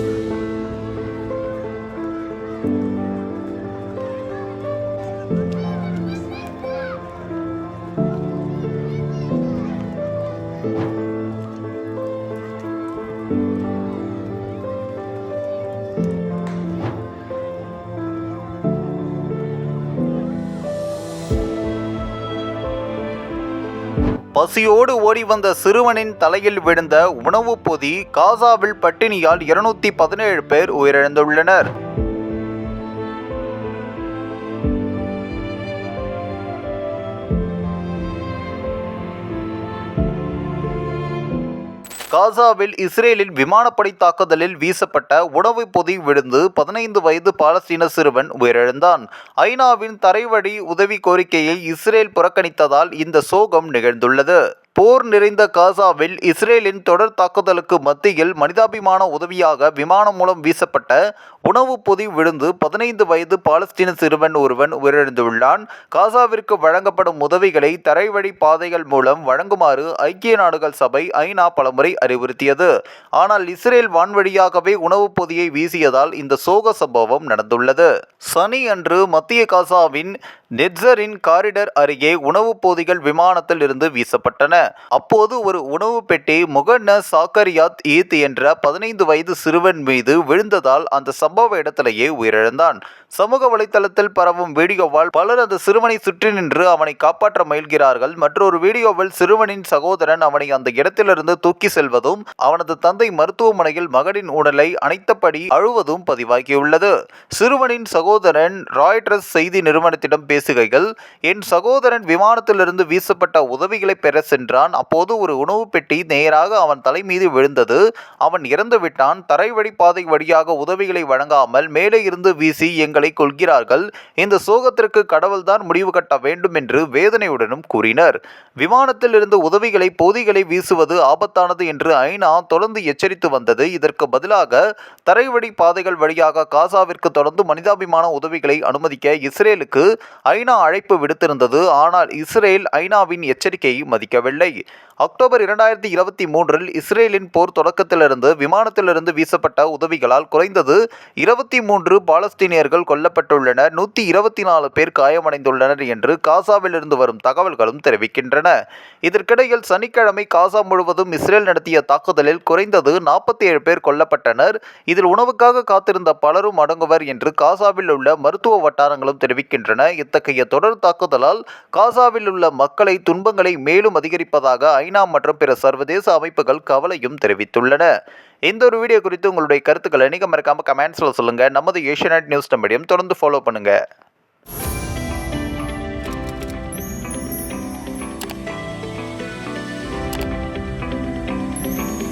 Thank you. பசியோடு ஓடி வந்த சிறுவனின் தலையில் விழுந்த உணவுப் பொதி காசாவில் பட்டினியால் இருநூத்தி பதினேழு பேர் உயிரிழந்துள்ளனர். காசாவில் இஸ்ரேலின் விமானப்படை தாக்குதலில் வீசப்பட்ட உணவுப் பொதி விழுந்து பதினைந்து வயது பாலஸ்தீன சிறுவன் உயிரிழந்தான். ஐநாவின் தரைவழி உதவி கோரிக்கையை இஸ்ரேல் புறக்கணித்ததால் இந்த சோகம் நிகழ்ந்துள்ளது. போர் நிறைந்த காசாவில் இஸ்ரேலின் தொடர் தாக்குதலுக்கு மத்தியில் மனிதாபிமான உதவியாக விமானம் மூலம் வீசப்பட்ட உணவுப் பொதி விழுந்து பதினைந்து வயது பாலஸ்தீன சிறுவன் ஒருவன் உயிரிழந்துள்ளான். காசாவிற்கு வழங்கப்படும் உதவிகளை தரைவழி பாதைகள் மூலம் வழங்குமாறு ஐக்கிய நாடுகள் சபை ஐநா பலமுறை அறிவுறுத்தியது. ஆனால் இஸ்ரேல் வான்வழியாகவே உணவுப் பொதியை வீசியதால் இந்த சோக சம்பவம் நடந்துள்ளது. சனி அன்று மத்திய காசாவின் நெட்சரின் காரிடர் அருகே உணவுப் பொதிகள் விமானத்தில் இருந்து வீசப்பட்டன. அப்போது ஒரு உணவு பெட்டி முகன்ன சாக்கரியாத் ஈத் என்ற பதினைந்து வயது சிறுவன் மீது விழுந்ததால் அந்த சம்பவ இடத்திலேயே உயிரிழந்தான். சமூக வலைத்தளத்தில் பரவும் வீடியோவால் பலர் அந்த சிறுவனை சுற்றி நின்று அவனை காப்பாற்ற முயல்கிறார்கள். மற்றொரு வீடியோவில் சிறுவனின் சகோதரன் அவனை அந்த இடத்திலிருந்து தூக்கி செல்வதும் அவனது தந்தை மருத்துவமனையில் மகனின் உடலை அணைத்தபடி அழுவதும் பதிவாகியுள்ளது. சிறுவனின் சகோதரன் ராய்டர்ஸ் செய்தி நிறுவனத்திடம் பேசுகையில் என் சகோதரன் விமானத்திலிருந்து வீசப்பட்ட உதவிகளை பெற சென்று சென்றான் அப்போது ஒரு உணவு பெட்டி நேராக அவன் தலை மீது விழுந்தது. அவன் இறந்து விட்டான். தரை பாதை வழியாக உதவிகளை வழங்காமல் மேலே இருந்து வீசி எங்களை கொள்கிறார்கள் இந்த சோகத்திற்கு கடவுள்தான் முடிவு கட்ட வேண்டும் என்று வேதனையுடனும் கூறினர். விமானத்தில் இருந்து உதவிகளை போதிகளை வீசுவது ஆபத்தானது என்று ஐநா தொடர்ந்து எச்சரித்து வந்தது. இதற்கு பதிலாக தரைவழி பாதைகள் வழியாக காசாவிற்கு தொடர்ந்து மனிதாபிமான உதவிகளை அனுமதிக்க இஸ்ரேலுக்கு ஐநா அழைப்பு விடுத்திருந்தது. ஆனால் இஸ்ரேல் ஐநாவின் எச்சரிக்கையை மதிக்கவில்லை. அக்டோபர் இரண்டாயிரத்தி இருபத்தி மூன்றில் இஸ்ரேலின் போர் தொடக்கத்திலிருந்து விமானத்திலிருந்து வீசப்பட்ட உதவிகளால் குறைந்தது இருபத்தி மூன்று பாலஸ்தீனியர்கள் கொல்லப்பட்டுள்ளனர். நூற்றி இருபத்தி நாலு பேர் காயமடைந்துள்ளனர் என்று காசாவிலிருந்து வரும் தகவல்களும் தெரிவிக்கின்றன. இதற்கிடையில் சனிக்கிழமை காசா முழுவதும் இஸ்ரேல் நடத்திய தாக்குதலில் குறைந்தது நாற்பத்தி ஏழு பேர் கொல்லப்பட்டனர். இதில் உணவுக்காக காத்திருந்த பலரும் அடங்குவர் என்று காசாவில் உள்ள மருத்துவ வட்டாரங்களும் தெரிவிக்கின்றன. இத்தகைய தொடர் தாக்குதலால் காசாவில் உள்ள மக்களை துன்பங்களை மேலும் அதிகரிப்பு அதிகரிப்பதாக ஐநா மற்றும் பிற சர்வதேச அமைப்புகள் கவலையும் தெரிவித்துள்ளன. இந்த ஒரு வீடியோ குறித்து உங்களுடைய கருத்துக்களை நீங்கள் மறக்காமல் கமெண்ட்ஸில் சொல்லுங்கள் நமது ஏஷியநெட் நியூஸ் மீடியம் தொடர்ந்து ஃபாலோ பண்ணுங்கள்